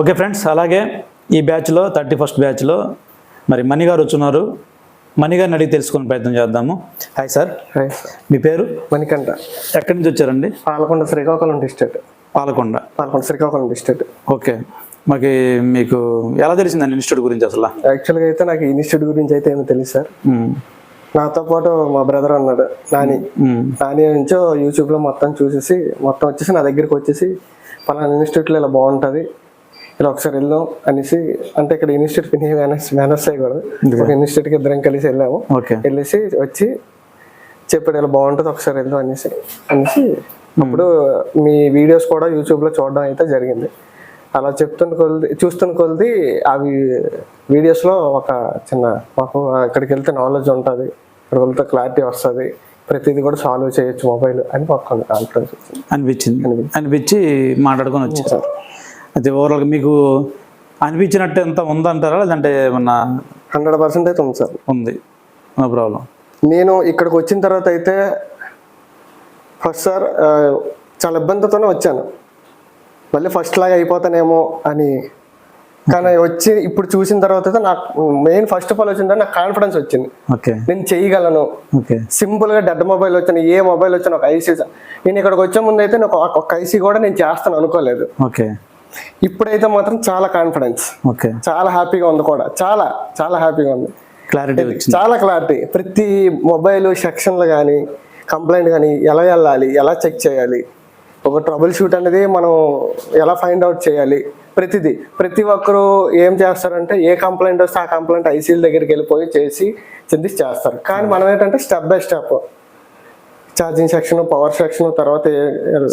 Okay friends అలాగే ఈ బ్యాచ్లో థర్టీ ఫస్ట్ బ్యాచ్లో మరి మణి గారు వచ్చున్నారు. మణి గారిని అడిగి తెలుసుకునే ప్రయత్నం చేద్దాము. హాయ్ సార్ మీ పేరు? మణికంఠ. ఎక్కడి నుంచి వచ్చారండి? Palakonda Srikakulam district. Palakonda. Palakonda Srikakulam district. Okay. మాకి మీకు ఎలా తెలిసిందండి ఇన్స్టిట్యూట్ గురించి అసలు? యాక్చువల్గా అయితే నాకు ఇన్స్టిట్యూట్ గురించి అయితే ఏమీ తెలియదు సార్. నాతో పాటు మా బ్రదర్ ఉన్నాడు నాని. నాని నుంచో యూట్యూబ్లో మొత్తం చూసేసి మొత్తం వచ్చేసి నా దగ్గరికి వచ్చేసి పలానా ఇన్స్టిట్యూట్లో ఇలా బాగుంటుంది ఇలా ఒకసారి వెళ్దాం అనేసి అంటే ఇక్కడ ఇన్స్టిట్యూట్ మేనర్స్ మేనర్స్ అయ్యకూడదు. ఒక ఇన్స్టిట్యూట్కి ఇద్దరం కలిసి వెళ్ళాము. వెళ్ళేసి వచ్చి చెప్పాడు ఇలా బాగుంటుంది ఒకసారి వెళ్దాం అనేసి. అనేసి అప్పుడు మీ వీడియోస్ కూడా యూట్యూబ్లో చూడడం అయితే జరిగింది. అలా చెప్తున్న కొద్ది చూస్తున్న కొద్ది అవి వీడియోస్లో ఒక చిన్న మాకు ఇక్కడికి వెళ్తే నాలెడ్జ్ ఉంటుంది. ఇక్కడికి వెళ్తే క్లారిటీ వస్తుంది. ప్రతిదీ కూడా సాల్వ్ చేయొచ్చు మొబైల్ అని మాకు కొంత కాన్ఫిడెన్స్ అనిపించింది. అనిపించి మాట్లాడుకొని వచ్చారు. అయితే ఓవరాల్గా మీకు అనిపించినట్టు ఎంత ఉందంటారా? లేదంటే ఏమన్నా హండ్రెడ్ పర్సెంట్ అయితే ఉంది సార్. ఉంది. No problem. నేను ఇక్కడికి వచ్చిన తర్వాత అయితే ఫస్ట్ సార్ చాలా ఇబ్బందితోనే వచ్చాను. మళ్ళీ ఫస్ట్ లాగా అయిపోతానేమో అని. కానీ వచ్చి ఇప్పుడు చూసిన తర్వాత అయితే నాకు మెయిన్ ఫస్ట్ ఆఫ్ ఆల్ వచ్చిందంటే నాకు కాన్ఫిడెన్స్ వచ్చింది. ఓకే. నేను చేయగలను. ఓకే. సింపుల్గా డెడ్ మొబైల్ వచ్చిన ఏ మొబైల్ వచ్చిన ఒక ఐసీ నేను ఇక్కడికి వచ్చే ముందు అయితే ఒక- ఐసీ కూడా నేను చేస్తాను అనుకోలేదు. ఓకే. ఇప్పుడైతే మాత్రం చాలా కాన్ఫిడెన్స్ ఓకే. చాలా హ్యాపీగా ఉంది కూడా. చాలా చాలా హ్యాపీగా ఉంది. క్లారిటీ చాలా క్లారిటీ ప్రతి మొబైల్ సెక్షన్లు కానీ కంప్లైంట్ కానీ ఎలా వెళ్ళాలి ఎలా చెక్ చేయాలి ఒక ట్రబుల్ షూట్ అనేది మనం ఎలా ఫైండ్ అవుట్ చేయాలి ప్రతిదీ. ప్రతి ఒక్కరు ఏం చేస్తారంటే ఏ కంప్లైంట్ వస్తే ఆ కంప్లైంట్ ఐసీల దగ్గరికి వెళ్ళిపోయి చేసి చెంది చేస్తారు. కానీ మనం ఏంటంటే step by step charging section power section తర్వాత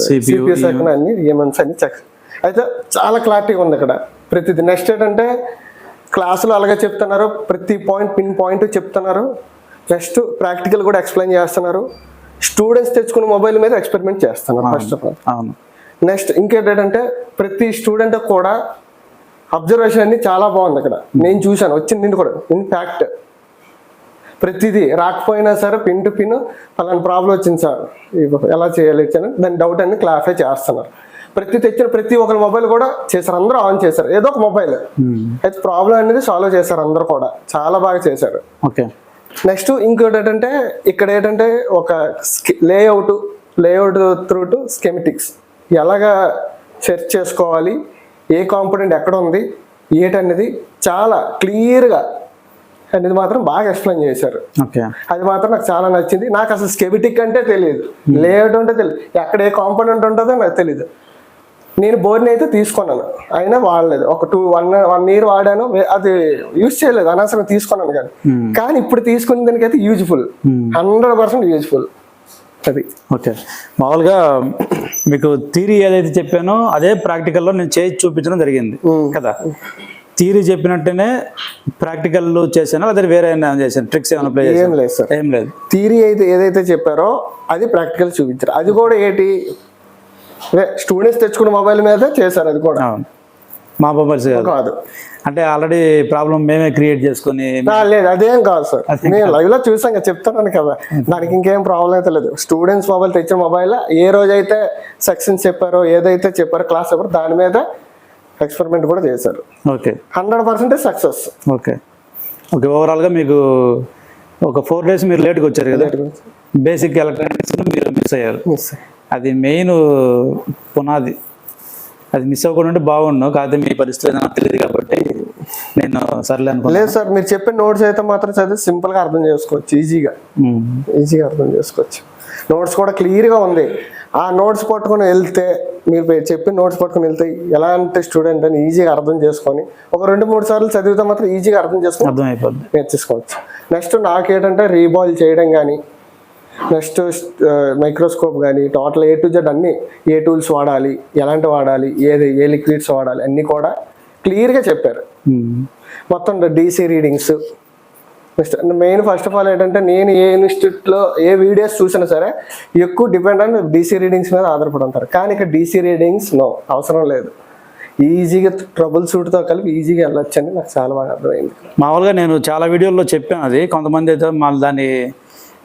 సిపియూ సెక్షన్ అన్ని ఏమన్స్ అన్ని చెక్ అయితే చాలా క్లారిటీగా ఉంది ఇక్కడ. ప్రతిదీ నెక్స్ట్ ఏంటంటే క్లాసులు అలాగే చెప్తున్నారు ప్రతి పాయింట్ పిన్ పాయింట్ చెప్తున్నారు. నెక్స్ట్ ప్రాక్టికల్ కూడా ఎక్స్ప్లెయిన్ చేస్తున్నారు. స్టూడెంట్స్ తెచ్చుకున్న మొబైల్ మీద ఎక్స్పెరిమెంట్ చేస్తున్నారు ఫస్ట్ ఆఫ్ ఆల్ అవును. నెక్స్ట్ ఇంకేంటంటే ప్రతి స్టూడెంట్ కూడా అబ్జర్వేషన్ అన్ని చాలా బాగుంది ఇక్కడ. నేను చూశాను వచ్చింది నిండు కూడా. ఇన్ ఫ్యాక్ట్ ప్రతిదీ రాకపోయినా సరే పిన్ టు పిన్ పలానా ప్రాబ్లం వచ్చింది సార్. ఎలా చేయాలి దాని డౌట్ అన్ని క్లారిఫై చేస్తున్నారు. ప్రతి తెచ్చిన ప్రతి ఒక్కరి మొబైల్ కూడా చేశారు. అందరూ ఆన్ చేశారు. ఏదో ఒక మొబైల్ అయితే ప్రాబ్లం అనేది సాల్వ్ చేశారు అందరూ కూడా. చాలా బాగా చేశారు. ఓకే. నెక్స్ట్ ఇంకోటి ఏంటంటే ఇక్కడ ఏంటంటే ఒక layout layout through to schematics ఎలాగా సెర్చ్ చేసుకోవాలి? ఏ కాంపోనెంట్ ఎక్కడ ఉంది? ఏటనేది చాలా క్లియర్గా అనేది మాత్రం బాగా ఎక్స్ప్లెయిన్ చేశారు. ఓకే. అది మాత్రం నాకు చాలా నచ్చింది. నాకు అసలు స్కెమిటిక్ అంటే తెలియదు లేఅవుట్ అంటే తెలియదు ఎక్కడ ఏ కాంపోనెంట్ ఉంటుందో నాకు తెలియదు నేను బోర్ని అయితే తీసుకున్నాను. అయినా వాడలేదు. ఒక టూ వన్ వన్ ఇయర్ వాడాను. అది యూజ్ చేయలేదు. అనవసరం తీసుకున్నాను కానీ. కానీ ఇప్పుడు తీసుకున్న దానికైతే యూజ్ఫుల్ హండ్రెడ్ పర్సెంట్ యూజ్ఫుల్ అది. ఓకే. మామూలుగా మీకు థీరీ ఏదైతే చెప్పానో అదే ప్రాక్టికల్లో నేను చేసి చూపించడం జరిగింది. కదా? థీరీ చెప్పినట్టునే ప్రాక్టికల్ చేశాను? లేదా వేరే చేశాను? ట్రిక్స్ ఏమైనా ప్లే ఏం లేదు సార్. ఏం లేదు. థియరీ అయితే ఏదైతే చెప్పారో అది ప్రాక్టికల్ చూపించారు. అది కూడా ఏంటి? స్టూడెంట్స్ తెచ్చుకున్న మొబైల్ మీద చేశారు అది కూడా. మా మొబైల్స్ కాదు. అంటే ఆల్రెడీ ప్రాబ్లం మేమే క్రియేట్ చేసుకొని లేదు అదేం కాదు సార్. నేను లైవ్లో చూసాం కదా చెప్తున్నాను కదా. దానికి ఇంకేం ప్రాబ్లం అయితే లేదు. స్టూడెంట్స్ మొబైల్ తెచ్చిన మొబైల్ ఏ రోజైతే సెక్షన్స్ చెప్పారో ఏదైతే చెప్పారో క్లాస్ చెప్పారో దాని మీద ఎక్స్పెరిమెంట్ కూడా చేశారు. Okay. Hundred percent success okay. Okay ఓవరాల్గా మీకు ఒక ఫోర్ డేస్ మీరు లేట్గా వచ్చారు కదా. బేసిక్ ఎలక్ట్రానిక్స్ మీరు మిస్ అయ్యారు. అది మెయిన్ పునాది. అది మిస్ అవ్వకుండా ఉంటే బాగుండు కాకపోతే మీ పరిస్థితి నాకు తెలియదు కాబట్టి నేను సర్లే అనుకున్నాను లేదు సార్ మీరు చెప్పిన నోట్స్ అయితే మాత్రం చదివి సింపుల్గా అర్థం చేసుకోవచ్చు ఈజీగా. ఈజీగా అర్థం చేసుకోవచ్చు. నోట్స్ కూడా క్లియర్గా ఉంది. ఆ నోట్స్ పట్టుకొని వెళ్తే మీరు చెప్పిన నోట్స్ పట్టుకొని వెళ్తే ఎలాంటి స్టూడెంట్ అని ఈజీగా అర్థం చేసుకొని ఒక రెండు మూడు సార్లు చదివితే మాత్రం ఈజీగా అర్థం చేసుకొని అర్థమైపోద్ది. నేర్చేసుకోవచ్చు. నెక్స్ట్ నాకేంటంటే రీబాల్ చేయడం కానీ నెక్స్ట్ మైక్రోస్కోప్ కానీ టోటల్ ఏ టు జెడ్ అన్ని ఏ టూల్స్ వాడాలి ఎలాంటి వాడాలి ఏది ఏ లిక్విడ్స్ వాడాలి అన్నీ కూడా క్లియర్గా చెప్పారు. మొత్తం DC readings. Next main first of all ఏంటంటే నేను ఏ ఇన్స్టిట్యూట్లో ఏ వీడియోస్ చూసినా సరే ఎక్కువ డిపెండ్ అని డీసీ రీడింగ్స్ మీద ఆధారపడి ఉంటారు. కానీ ఇక్కడ డీసీ రీడింగ్స్ నో అవసరం లేదు. ఈజీగా ట్రబుల్ షూట్తో కలిపి ఈజీగా వెళ్ళొచ్చు అని నాకు చాలా బాగా అర్థమైంది. మామూలుగా నేను చాలా వీడియోల్లో చెప్పాను అది. కొంతమంది అయితే మళ్ళీ దాన్ని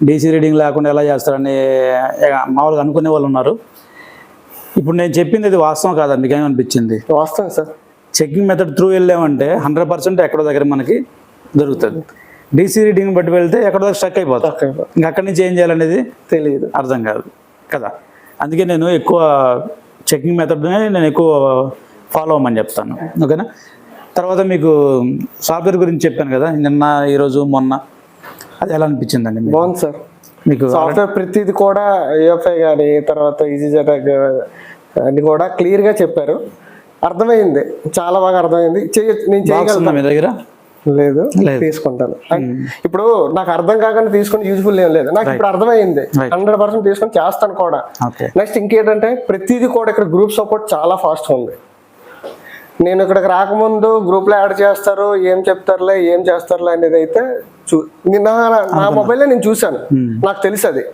డీసీ రీడింగ్ లేకుండా ఎలా చేస్తారని మామూలుగా అనుకునే వాళ్ళు ఉన్నారు. ఇప్పుడు నేను చెప్పింది ఇది వాస్తవం కాదా మీకు ఏమనిపించింది వాస్తవం సార్. చెకింగ్ మెథడ్ త్రూ వెళ్ళామంటే హండ్రెడ్ పర్సెంట్ ఎక్కడో దగ్గర మనకి దొరుకుతుంది. డీసీ రీడింగ్ బట్టి వెళ్తే ఎక్కడో దగ్గర స్టక్ అయిపోతాం. Okay. ఇంకా అక్కడి నుంచి ఏం చేయాలనేది తెలియదు అర్థం కాదు కదా. అందుకే నేను ఎక్కువ చెకింగ్ మెథడ్నే నేను ఎక్కువ ఫాలో అవ్వమని చెప్తాను. ఓకేనా? తర్వాత మీకు సాఫ్ట్వేర్ గురించి చెప్పాను కదా నిన్న ఈరోజు మొన్న. అది ఎలా అనిపించిందండి? బాగుంది సార్. మీకు సాఫ్ట్వేర్ ప్రతిది కూడా ఏఎఫ్ఐ కానీ తర్వాత ఈజీ జటాక్ అన్ని కూడా క్లియర్గా చెప్పారు. అర్థమైంది. చాలా బాగా అర్థమైంది. నేను ఉందా మీ దగ్గర? లేదు. తీసుకుంటాను. ఇప్పుడు నాకు అర్థం కాకుండా తీసుకుని యూజ్ఫుల్ ఏం లేదు. నాకు ఇప్పుడు అర్థమైంది. హండ్రెడ్ పర్సెంట్ తీసుకొని చేస్తాను కూడా. నెక్స్ట్ ఇంకేంటంటే ప్రతిదీ కూడా ఇక్కడ గ్రూప్ సపోర్ట్ చాలా ఫాస్ట్ ఉంది. నేను ఇక్కడికి రాకముందు గ్రూప్లో యాడ్ చేస్తారు ఏం చెప్తారులే ఏం చేస్తారులే అనేది అయితే చూ నిన్న నా మొబైల్లో నేను చూశాను. నాకు తెలుసు అది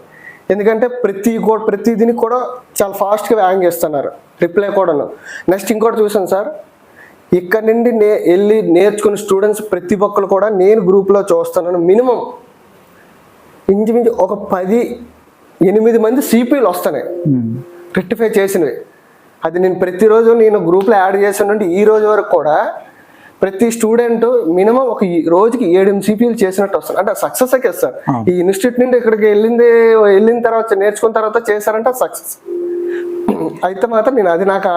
ఎందుకంటే ప్రతి కూడా ప్రతి దీనికి కూడా చాలా ఫాస్ట్గా వ్యాంగ్ చేస్తున్నారు. రిప్లై కూడాను. నెక్స్ట్ ఇంకోటి చూసాను సార్. ఇక్కడ నుండి నే వెళ్ళి నేర్చుకున్న స్టూడెంట్స్ ప్రతి ఒక్కరు కూడా నేను గ్రూప్లో చూస్తున్నాను మినిమం. ఇంచుమించు ఒక పది ఎనిమిది మంది సిపిలు వస్తున్నాయి. రెక్టిఫై చేసినవి. అది నేను ప్రతిరోజు నేను గ్రూప్లో యాడ్ చేసిన నుండి ఈ రోజు వరకు కూడా ప్రతి స్టూడెంట్ మినిమం ఒక రోజుకి ఏడు సిపిలు చేసినట్టు వస్తారు అంటే సక్సెస్ అయితే సార్. ఈ ఇన్స్టిట్యూట్ నుండి ఇక్కడికి వెళ్ళింది వెళ్ళిన తర్వాత నేర్చుకున్న తర్వాత చేశారంటే సక్సెస్ అయితే మాత్రం నేను అది నాకు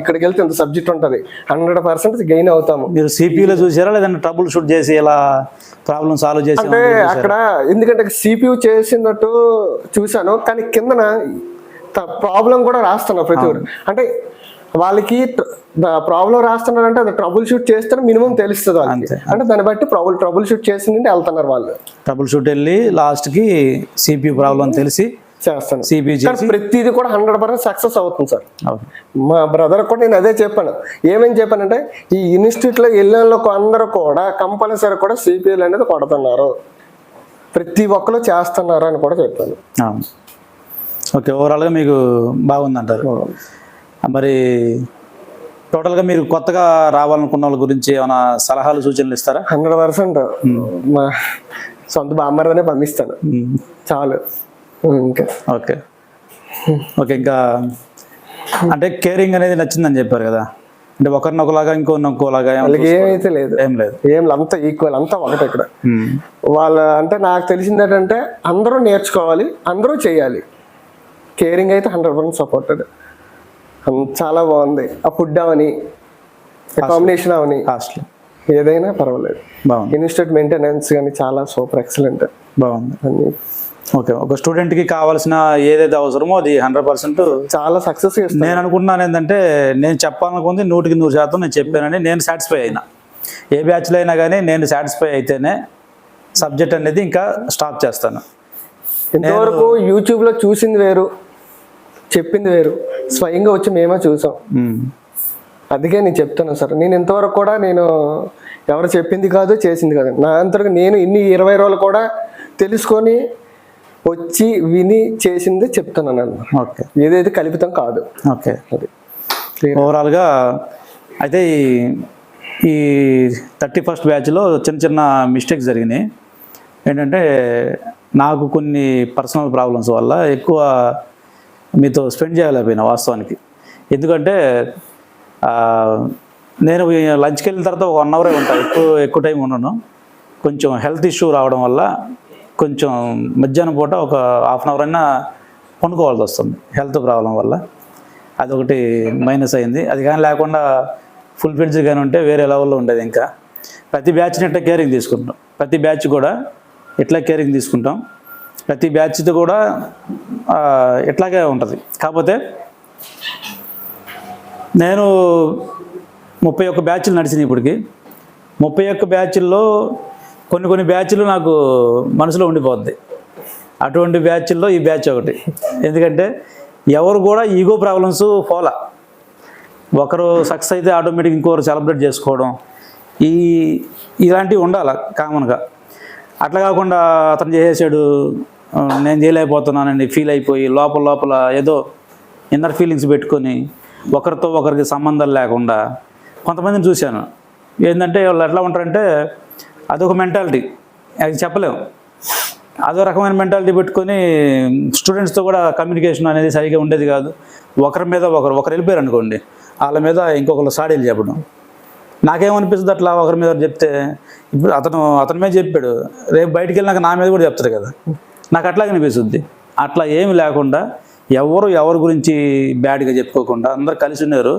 ఇక్కడికి వెళ్తే ఇంత సబ్జెక్ట్ ఉంటుంది. హండ్రెడ్ పర్సెంట్ గెయిన్ అవుతాము. మీరు సిపియూలో చూసారా? లేదంటే ట్రబుల్ షూట్ చేసి ఇలా ప్రాబ్లం సాల్వ్ చేసి అంటే అక్కడ ఎందుకంటే సిపియు చేసినట్టు చూశాను. కానీ కిందన ప్రాబ్లం కూడా రాస్తున్నా ప్రతి ఒక్కరు అంటే వాళ్ళకి ప్రాబ్లం రాస్తున్నారంటే అది ట్రబుల్ షూట్ చేస్తే మినిమం తెలుస్తుంది వాళ్ళకి. అంటే దాన్ని బట్టి ట్రబుల్ ట్రబుల్ షూట్ చేసి వెళ్తున్నారు వాళ్ళు. ట్రబుల్ షూట్ వెళ్ళి లాస్ట్కి సిపియూ ప్రాబ్లం తెలిసి చేస్తాను కానీ ప్రతిదీ కూడా హండ్రెడ్ పర్సెంట్ సక్సెస్ అవుతుంది సార్. మా బ్రదర్ కూడా నేను అదే చెప్పాను. ఏమేం చెప్పానంటే ఈ ఇన్స్టిట్యూట్లో వెళ్ళిన అందరూ కూడా కంపల్సరీ కూడా సిపిఎల్ అనేది కొడుతున్నారు. ప్రతి ఒక్కరు చేస్తున్నారు అని కూడా చెప్పాను. అవును. ఓకే ఓవరాల్గా మీకు బాగుందంటారు. మరి టోటల్గా మీరు కొత్తగా రావాలనుకున్న వాళ్ళ గురించి ఏమైనా సలహాలు సూచనలు ఇస్తారా? Hundred percent. మా సొంత బామ్మర్దనే పంపిస్తాను. చాలు. ఇంకా. ఓకే. ఓకే ఇంకా అంటే కేరింగ్ అనేది నచ్చిందని చెప్పారు కదా. అంటే ఒకరిని ఒకలాగా ఇంకొన్ని ఇంకోలాగా ఏం- వాళ్ళకి ఏమైతే లేదు. ఏం లేదు. ఏం అంతా ఈక్వల్ అంతా ఒకటే ఇక్కడ. వాళ్ళ అంటే నాకు తెలిసింది ఏంటంటే అందరూ నేర్చుకోవాలి అందరూ చేయాలి. కేరింగ్ అయితే హండ్రెడ్ పర్సెంట్ సపోర్టెడ్ చాలా బాగుంది. ఆ ఫుడ్ అవని అకామిడేషన్ అవని కాస్ట్లీ ఏదైనా పర్వాలేదు. బాగుంది. ఇన్స్టిట్యూట్ మెయింటెనెన్స్ కానీ చాలా సూపర్ ఎక్సలెంట్. బాగుంది. అన్ని. ఓకే ఒక స్టూడెంట్కి కావాల్సిన ఏదైతే అవసరమో అది హండ్రెడ్ పర్సెంట్ చాలా సక్సెస్ నేను అనుకుంటున్నాను ఏంటంటే నేను చెప్పాలనుకుంది నూటికి నూరు శాతం నేను చెప్పానని నేను సాటిస్ఫై అయినా. ఏ బ్యాచ్లో అయినా కానీ నేను సాటిస్ఫై అయితేనే సబ్జెక్ట్ అనేది ఇంకా స్టాప్ చేస్తాను. ఇంతవరకు యూట్యూబ్లో చూసింది వేరు. చెప్పింది వేరు. స్వయంగా వచ్చి మేమే చూసాం. అందుకే నేను చెప్తాను సార్. నేను ఇంతవరకు కూడా నేను ఎవరు చెప్పింది కాదు చేసింది కాదు. నా అంతరకు నేను ఇన్ని ఇరవై రోజులు కూడా తెలుసుకొని వచ్చి విని చేసింది చెప్తున్నాను నేను. ఓకే. ఏదైతే కల్పితం కాదు. ఓకే. అది. ఓవరాల్గా అయితే ఈ ఈ థర్టీ ఫస్ట్ బ్యాచ్లో చిన్న చిన్న మిస్టేక్స్ జరిగినాయి. ఏంటంటే నాకు కొన్ని పర్సనల్ ప్రాబ్లమ్స్ వల్ల ఎక్కువ మీతో స్పెండ్ చేయలేకపోయినా వాస్తవానికి. ఎందుకంటే నేను ఈ లంచ్కి వెళ్ళిన తర్వాత ఒక వన్ అవరే ఉంటాను ఎక్కువ ఎక్కువ టైం ఉన్నాను కొంచెం హెల్త్ ఇష్యూ రావడం వల్ల కొంచెం మధ్యాహ్నం పూట ఒక హాఫ్ అన్ అవర్ అయినా పండుకోవాల్సి వస్తుంది. హెల్త్ ప్రాబ్లం వల్ల. అదొకటి మైనస్ అయింది. అది కానీ లేకుండా ఫుల్ ఫిడ్జ్ కానీ ఉంటే వేరే లెవెల్లో ఉండేది ఇంకా. ప్రతి బ్యాచ్ని ఇట్లా కేరింగ్ తీసుకుంటాం. ప్రతి బ్యాచ్ కూడా ఇట్లా కేరింగ్ తీసుకుంటాం. ప్రతి బ్యాచ్తో కూడా ఇట్లాగే ఉంటుంది. కాకపోతే నేను ముప్పై ఒక్క బ్యాచ్లు నడిచినాయి ఇప్పటికి. ముప్పై ఒక్క బ్యాచ్ల్లో కొన్ని కొన్ని బ్యాచ్లు నాకు మనసులో ఉండిపోద్ది. అటువంటి బ్యాచ్ల్లో ఈ బ్యాచ్ ఒకటి. ఎందుకంటే ఎవరు కూడా ఈగో ప్రాబ్లమ్స్ పోలా. ఒకరు సక్సెస్ అయితే ఆటోమేటిక్ ఇంకొకరు సెలబ్రేట్ చేసుకోవడం. ఈ ఇలాంటివి ఉండాలి కామన్గా. అట్లా కాకుండా అతను చేసేసాడు నేను చేయలేకపోతున్నానని ఫీల్ అయిపోయి లోపల లోపల ఏదో ఇన్నర్ ఫీలింగ్స్ పెట్టుకొని ఒకరితో ఒకరికి సంబంధం లేకుండా కొంతమందిని చూశాను. ఏంటంటే వాళ్ళు ఎట్లా ఉంటారంటే అదొక మెంటాలిటీ అది చెప్పలేము అదో రకమైన మెంటాలిటీ పెట్టుకొని స్టూడెంట్స్తో కూడా కమ్యూనికేషన్ అనేది సరిగా ఉండేది కాదు. ఒకరి మీద ఒకరు ఒకరు వెళ్ళిపోయారు అనుకోండి వాళ్ళ మీద ఇంకొకరు సాడీలు చెప్పడం. నాకేమనిపిస్తుంది అట్లా ఒకరి మీద చెప్తే? ఇప్పుడు అతను అతని మీద చెప్పాడు రేపు బయటికి వెళ్ళినాక నా మీద కూడా చెప్తారు కదా. నాకు అట్లాగే అనిపిస్తుంది. అట్లా ఏమి లేకుండా ఎవరు ఎవరి గురించి బ్యాడ్గా చెప్పుకోకుండా అందరు కలిసి ఉన్నారు.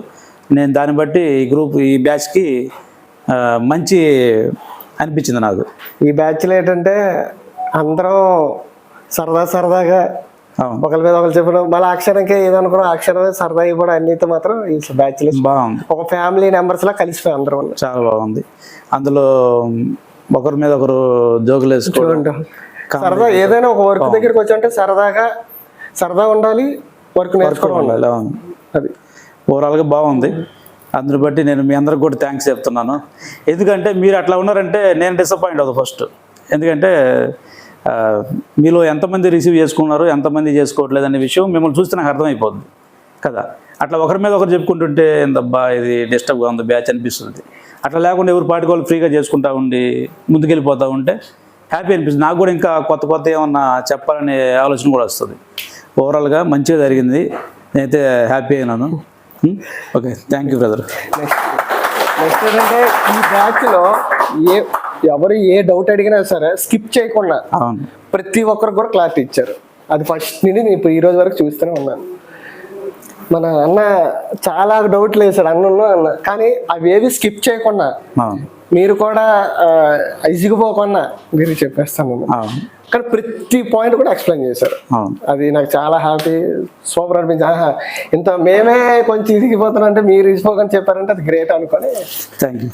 నేను దాన్ని బట్టి ఈ గ్రూప్ ఈ బ్యాచ్కి మంచి అనిపించింది నాకు. ఈ బ్యాచ్లో ఏంటంటే అందరం సరదా సరదాగా ఒకరి మీద ఒకరు చెప్పడం మళ్ళీ అక్షరంకే ఏదనుకున్నా అక్షరమే సరదా కూడా అన్నితో మాత్రం ఈ బ్యాచ్లో బాగుంది. ఒక ఫ్యామిలీ మెంబర్స్ లా కలిసిపోయి అందరం చాలా బాగుంది. అందులో ఒకరి మీద ఒకరు జోకులు వేసుకోవడం సరదా ఏదైనా ఒక వర్క్ దగ్గరికి వచ్చి అంటే సరదాగా సరదా ఉండాలి వర్క్ నేర్చుకోవడం ఉండాలి. అవును. అది. ఓవరాల్గా బాగుంది. అందుని బట్టి నేను మీ అందరికి కూడా థ్యాంక్స్ చెప్తున్నాను. ఎందుకంటే మీరు అట్లా ఉన్నారంటే నేను డిసప్పాయింట్ అవుతాను ఫస్ట్ ఎందుకంటే మీలో ఎంతమంది రిసీవ్ చేసుకున్నారు ఎంతమంది చేసుకోవట్లేదు అనే విషయం మిమ్మల్ని చూస్తే నాకు అర్థమైపోద్ది కదా. అట్లా ఒకరి మీద ఒకరు చెప్పుకుంటుంటే ఎంతబ్బా ఇది డిస్టర్బ్గా ఉంది బ్యాచ్ అనిపిస్తుంది. అట్లా లేకుండా ఎవరు పాటికి వాళ్ళు ఫ్రీగా చేసుకుంటా ఉండి ముందుకెళ్ళిపోతూ ఉంటే హ్యాపీ అనిపిస్తుంది. నాకు కూడా ఇంకా కొత్త కొత్త ఏమన్నా చెప్పాలనే ఆలోచన కూడా వస్తుంది. ఓవరాల్గా మంచిగా జరిగింది. నేనైతే హ్యాపీ అయినాను. Okay thank you brother next ఏంటంటే ఈ బ్యాచ్లో ఏ ఎవరు ఏ డౌట్ అడిగినా సరే స్కిప్ చేయకుండా ప్రతి ఒక్కరికి కూడా క్లారిటీ ఇచ్చారు. అది ఫస్ట్ నుండి నేను ఇప్పుడు ఈ రోజు వరకు చూస్తూనే ఉన్నాను. మన అన్న చాలా డౌట్లు వేసాడు అన్న అన్న. కానీ అవి ఏవి స్కిప్ చేయకుండా మీరు కూడా ఇసిగిపోకుండా మీరు చెప్పేస్తాను కానీ ప్రతి పాయింట్ కూడా ఎక్స్ప్లెయిన్ చేశారు. అది నాకు చాలా హ్యాపీ సూపర్ అనిపించింది. ఆహా, ఇంత మేమే కొంచెం ఇరిగిపోతున్నా అంటే మీరు ఇసిపోకని చెప్పారంటే అది గ్రేట్ అనుకొని. Thank you